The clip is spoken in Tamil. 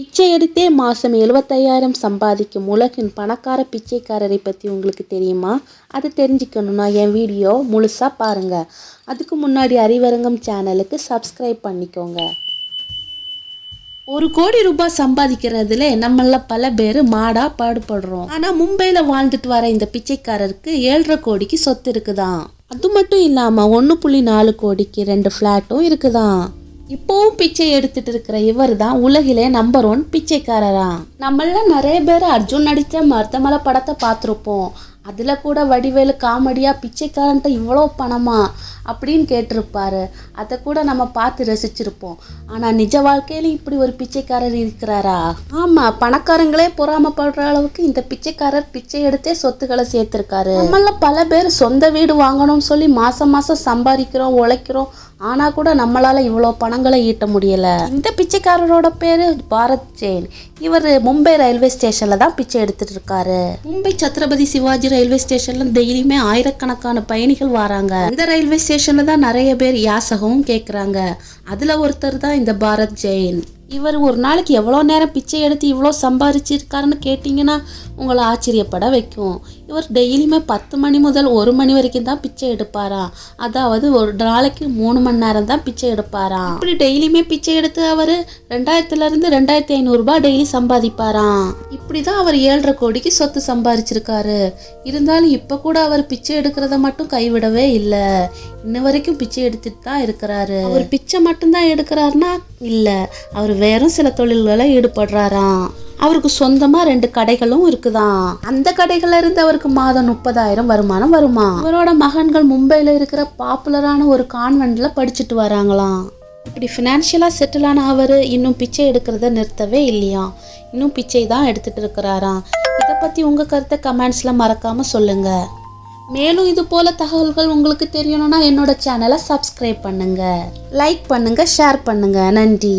பிச்சை எடுத்தே மாதம் எழுபத்தையாயிரம் சம்பாதிக்கும் உலகின் பணக்கார பிச்சைக்காரரை பற்றி உங்களுக்கு தெரியுமா? அதை தெரிஞ்சுக்கணுன்னா என் வீடியோ முழுசாக பாருங்கள் அதுக்கு முன்னாடி அறிவரங்கம் சேனலுக்கு சப்ஸ்கிரைப் பண்ணிக்கோங்க. ஒரு கோடி ரூபாய் சம்பாதிக்கிறதுல நம்மள பல பேர் மாடா பாடுபடுறோம். ஆனால் மும்பையில் வாழ்ந்துட்டு வர இந்த பிச்சைக்காரருக்கு ஏழரை கோடிக்கு சொத்து இருக்குதான். அது மட்டும் இல்லாமல் ஒன்று புள்ளி நாலு கோடிக்கு ரெண்டு ஃப்ளாட்டும் இருக்குதான். இப்போவும் பிச்சை எடுத்துட்டு இருக்கிற இவர் தான் உலகிலே நம்பர் ஒன் பிச்சைக்காரரா. நம்மள நிறைய பேர் அர்ஜுன் நடித்த மருதமலை படத்தை பார்த்துருப்போம். அதில் கூட வடிவேலு காமெடியாக பிச்சைக்காரன்ட்ட இவ்வளோ பணமா அப்படின்னு கேட்டிருப்பாரு. அதை கூட நம்ம பார்த்து ரசிச்சிருப்போம். ஆனால் நிஜ வாழ்க்கையில இப்படி ஒரு பிச்சைக்காரர் இருக்கிறாரா? ஆமாம் பணக்காரங்களே பொறாமப்படுற அளவுக்கு இந்த பிச்சைக்காரர் பிச்சை எடுத்தே சொத்துக்களை சேர்த்துருக்காரு. நம்மள பல பேர் சொந்த வீடு வாங்கணும்னு சொல்லி மாதம் மாதம் சம்பாதிக்கிறோம் உழைக்கிறோம். ஆனா கூட நம்மளால இவ்வளோ பணங்களை ஈட்ட முடியல. இந்த பிச்சைக்காரரோட பேரு பாரத் ஜெயின். இவர் மும்பை ரயில்வே ஸ்டேஷனில் தான் பிச்சை எடுத்துட்டு இருக்காரு. மும்பை சத்ரபதி சிவாஜி ரயில்வே ஸ்டேஷன்ல டெய்லியுமே ஆயிரக்கணக்கான பயணிகள் வராங்க. இந்த ரயில்வே ஸ்டேஷன்ல தான் நிறைய பேர் யாசகமும் கேட்குறாங்க அதுல ஒருத்தர் தான் இந்த பாரத் ஜெயின். இவர் ஒரு நாளைக்கு எவ்வளோ நேரம் பிச்சை எடுத்து இவ்வளோ சம்பாரிச்சிருக்காருன்னு கேட்டிங்கன்னா உங்களை ஆச்சரியப்பட வைக்கும். இவர் டெய்லியுமே பத்து மணி முதல் ஒரு மணி வரைக்கும் தான் பிச்சை எடுப்பாராம் அதாவது ஒரு நாளைக்கு மூணு மணி நேரம் தான் பிச்சை எடுப்பாராம் இப்படி டெய்லியுமே பிச்சை எடுத்து அவர் ரெண்டாயிரத்துலேருந்து ரெண்டாயிரத்தி ஐநூறுரூபா டெய்லி சம்பாதிப்பாராம் இப்படி தான் அவர் ஏழரை கோடிக்கு சொத்து சம்பாரிச்சிருக்காரு. இருந்தாலும் இப்போ கூட அவர் பிச்சை எடுக்கிறத மட்டும் கைவிடவே இல்லை. இன்ன வரைக்கும் பிச்சை எடுத்துட்டு தான் இருக்கிறாரு. அவர் பிச்சை மட்டும்தான் எடுக்கிறாருன்னா இல்லை. அவர் வேறும் சில தொழில்களை ஈடுபடுறாராம். அவருக்கு சொந்தமா ரெண்டு கடைகளும் இருக்குதான் அந்த கடைகள்ல இருந்து அவருக்கு மாதம் முப்பதாயிரம் வருமானம் வருமா? அவரோட மகன்கள் மும்பையில இருக்கிற பாப்புலரான ஒரு கான்வென்ட்ல படிச்சுட்டு வராங்களாம். இப்படி ஃபினான்ஷியலாக செட்டில் ஆன அவர் இன்னும் பிச்சை எடுக்கிறத நிறுத்தவே இல்லையா? இன்னும் பிச்சை தான் எடுத்துட்டு இருக்கிறாராம். இதை பற்றி உங்கள் கருத்தை கமெண்ட்ஸில் மறக்காமல் சொல்லுங்கள் மேலும் இது போல தகவல்கள் உங்களுக்கு தெரியணும்னா என்னோட சேனலை சப்ஸ்கிரைப் பண்ணுங்கள் லைக் பண்ணுங்கள் ஷேர் பண்ணுங்கள் நன்றி.